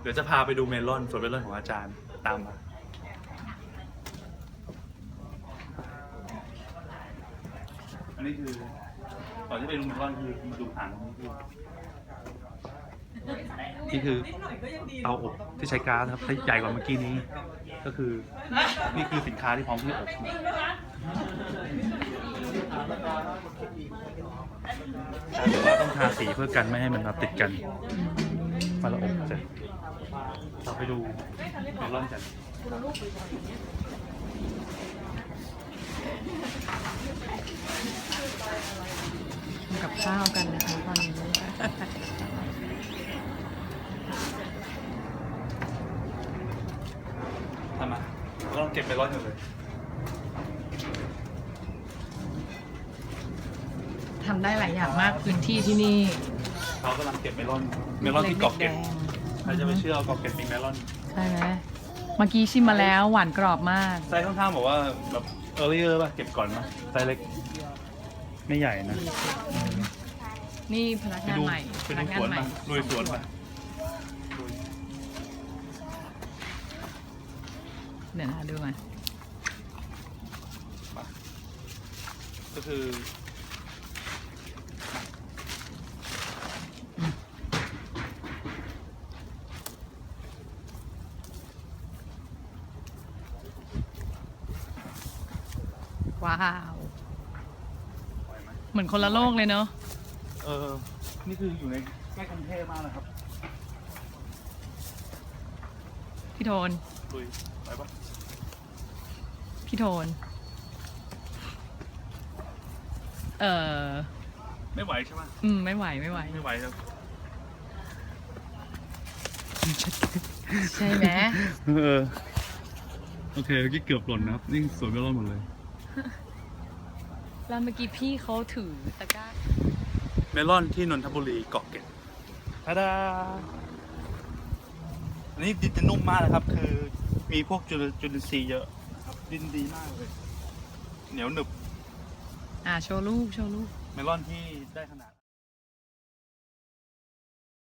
เดี๋ยวจะพาไปดูเมลอนสวนเมลอนของอาจารย์ตามมาอันนี้คือก่อนที่ไปดูเมลอนคือมาดูอ่างนี่คือนี่คือเตาอบที่ใช้ก๊าซนะครับใหญ่กว่าเมื่อกี้นี้ ก็คือนี่คือสินค้าที่พร้อมที่จะอบแต่ว่าต้องทาสีเพื่อกันไม่ให้มันมาติดกัน มาละอบเสร็จเราไปดูเมลอนกันกับข้าวกันนะคะตอนนี้ทำไมเราต้องเก็บเมลอนกันเลยทำได้หลายอย่างมากพื้นที่ที่นี่ เขากำลังเก็บเมลอนเมลอนที่เกาะเกร็ดแดงใครจะไปเชื่อเอาเกาะเกร็ดมีเมลอนใช่ไหมเมื่อกี้ชิมมาแล้วหวานกรอบมากไซส์ข้างๆบอกว่าแบบเออร์ลี่ป่ะเก็บก่อนนะไซส์เล็ก ไม่ใหญ่นะ นี่พนักไปงานดูใหม่ไปพดูนักงาสนวนใหม่มาลุยสวนมาลุยเดี๋ยวนะคะดูมาก็คือ ว้าวปล่อยไหมเหมือนคนละโลกเลยเนาะ เออ นี่คืออยู่ในใกล้กรุงเทพมากนะครับพี่โทน ลุยไปปะพี่โทน เออไม่ไหวใช่ปะอืม ไม่ไหว ไม่ไหว ไม่ไหวแล้วใช่ไหม เออ โอเคเมื่อกี้เกือบหล่นนะครับ นี่สวนเมลอนหมดเลย แล้วเมื่อกี้พี่เขาถือตะกร้า เมลอนที่นนทบุรีเกาะเกร็ดทาดาอันนี้ดินจะนุ่มมากนะครับ คือมีพวกจุลจุลินทรีย์เยอะนะครับ ดินดีมากเลย เหนียวหนึบ อ่าโชว์ลูกโชว์ลูก เมลอนที่ได้ขนาด